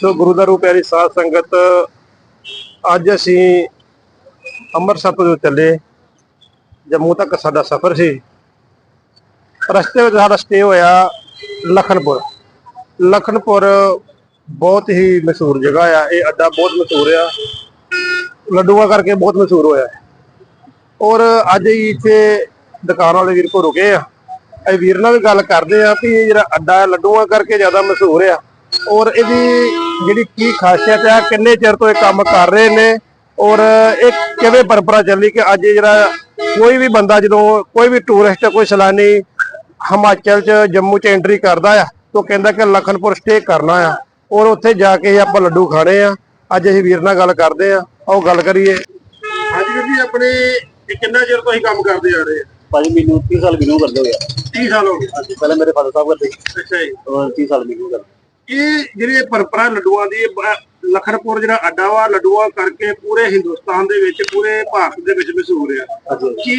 ਸੋ ਗੁਰੂ ਦਾ ਰੂਪ ਪਿਆਰੀ ਸਾਧ ਸੰਗਤ। ਅੱਜ ਅਸੀਂ ਅੰਮ੍ਰਿਤਸਰ ਤੋਂ ਚੱਲੇ, ਜੰਮੂ ਤੱਕ ਸਾਡਾ ਸਫ਼ਰ ਸੀ। ਰਸਤੇ ਵਿੱਚ ਸਾਡਾ ਸਟੇ ਹੋਇਆ ਲਖਨਪੁਰ। ਲਖਨਪੁਰ ਬਹੁਤ ਹੀ ਮਸ਼ਹੂਰ ਜਗ੍ਹਾ ਆ, ਇਹ ਅੱਡਾ ਬਹੁਤ ਮਸ਼ਹੂਰ ਆ। ਲੱਡੂਆਂ ਕਰਕੇ ਬਹੁਤ ਮਸ਼ਹੂਰ ਹੋਇਆ। ਔਰ ਅੱਜ ਹੀ ਇੱਥੇ ਦੁਕਾਨ ਵਾਲੇ ਵੀਰ ਕੋ ਰੁਕੇ ਆ। ਇਹ ਵੀਰ ਨਾਲ ਵੀ ਗੱਲ ਕਰਦੇ ਆ ਵੀ ਜਿਹੜਾ ਅੱਡਾ ਹੈ, ਲੱਡੂਆਂ ਕਰਕੇ ਜ਼ਿਆਦਾ ਮਸ਼ਹੂਰ ਆ। ਔਰ ਇਹਦੀ ਜਿਹੜੀ ਕੀ ਖਾਸੀਅਤ ਆ ਕਿੰਨੇ ਚਿਰ ਤੋਂ ਇਹ ਕੰਮ ਕਰ ਰਹੇ ਨੇ ਔਰ ਇਹ ਕਿਵੇਂ ਪਰੰਪਰਾ ਚੱਲੀ ਕਿ ਅੱਜ ਜਿਹੜਾ ਕੋਈ ਵੀ ਬੰਦਾ ਜਦੋਂ ਕੋਈ ਵੀ ਟੂਰਿਸਟ ਕੋਈ ਸੈਲਾਨੀ ਹਿਮਾਚਲ ਚ ਜੰਮੂ ਚ ਐਂਟਰੀ ਕਰਦਾ ਆ ਤਾਂ ਕਹਿੰਦਾ ਕਿ ਲਖਨਪੁਰ ਸਟੇ ਕਰਨਾ ਆ ਔਰ ਉੱਥੇ ਜਾ ਕੇ ਆਪਾਂ ਲੱਡੂ ਖਾਣੇ ਆ। ਅੱਜ ਅਸੀਂ ਵੀਰ ਨਾਲ ਗੱਲ ਕਰਦੇ ਆ ਆਓ ਗੱਲ ਕਰੀਏ। ਹਾਂਜੀ ਵੀਰ ਜੀ ਆਪਣੇ ਇਹ ਕਿੰਨਾ ਚਿਰ ਤੋਂ ਅਸੀਂ ਕੰਮ ਕਰਦੇ ਆ ਰਹੇ ਆ? ਭਾਜੀ ਮੈਨੂੰ 30 ਸਾਲ ਮੈਨੂੰ ਕਰਦੇ ਹੋਇਆ 30 ਸਾਲ ਹੋ ਗਏ। ਪਹਿਲਾਂ ਮੇਰੇ ਫਾਦਰ ਸਾਹਿਬ ਕਰਦੇ ਅੱਛਾ ਜੀ। ਔਰ 30 ਸਾਲ ਮੈਨੂੰ ਕਰਦੇ। ਇਹ ਜਿਹੜੀ ਪਰੰਪਰਾ ਲੱਡੂਆਂ ਦੀ ਲਖਨਪੁਰ ਜਿਹੜਾ ਅੱਡਾ ਵਾ ਲੱਡੂਆਂ ਕਰਕੇ ਪੂਰੇ ਹਿੰਦੁਸਤਾਨ ਦੇ ਵਿੱਚ ਪੂਰੇ ਭਾਰਤ ਦੇ ਵਿੱਚ ਮਸ਼ਹੂਰ ਆ। ਕਿ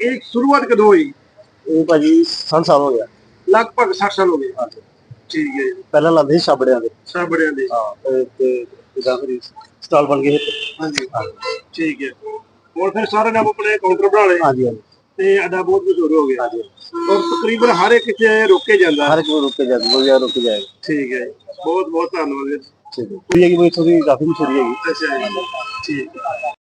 ਇਹ ਸ਼ੁਰੂਆਤ ਕਦੋਂ ਹੋਈ? ਇਹ ਭਾਜੀ 60 ਸਾਲ ਹੋ ਗਿਆ। ਲਗਭਗ 60 ਸਾਲ ਹੋ ਗਏ। ਠੀਕ ਹੈ ਪਹਿਲਾਂ ਲਾਉਂਦੇ ਸੀ ਛਾਬੜਿਆਂ ਦੇ। ਸਭ ਬੜਿਆਂ ਦੇ। ਹਾਂ ਤੇ ਜਿੱਦਾਂ ਫਿਰ ਸਟਾਲ ਬਣ ਗਏ। ਹਾਂਜੀ। ਠੀਕ ਹੈ। ਹੁਣ ਫਿਰ ਸਾਰੇ ਨੇ ਆਪਣੇ ਕਾਊਂਟਰ ਬਣਾ ਲਏ। ਹਾਂਜੀ ਹਾਂਜੀ। ਤੇ ਅੱਡਾ ਬਹੁਤ ਮਸ਼ਹੂਰ ਹੋ ਗਿਆ। ਹਾਂਜੀ ਔਰ ਤਕਰੀਬਨ ਹਰ ਇੱਕ ਚ ਰੋਕੇ ਜਾਂਦਾ। ਹਰ ਇੱਕ ਨੂੰ ਰੁਕ ਕੋਈ ਯਾਰ ਰੁਕ ਜਾਏਗਾ ਠੀਕ ਹੈ ਜੀ। ਬਹੁਤ ਬਹੁਤ ਧੰਨਵਾਦ। ਜੀ। ਠੀਕ ਹੈ। ਕੋਈ ਹੈਗੀ ਬਈ ਥੋੜੀ ਕਾਫੀ ਮਸ਼ਹੂਰੀ ਹੈਗੀ? ਅੱਛਾ ਜੀ। ਠੀਕ।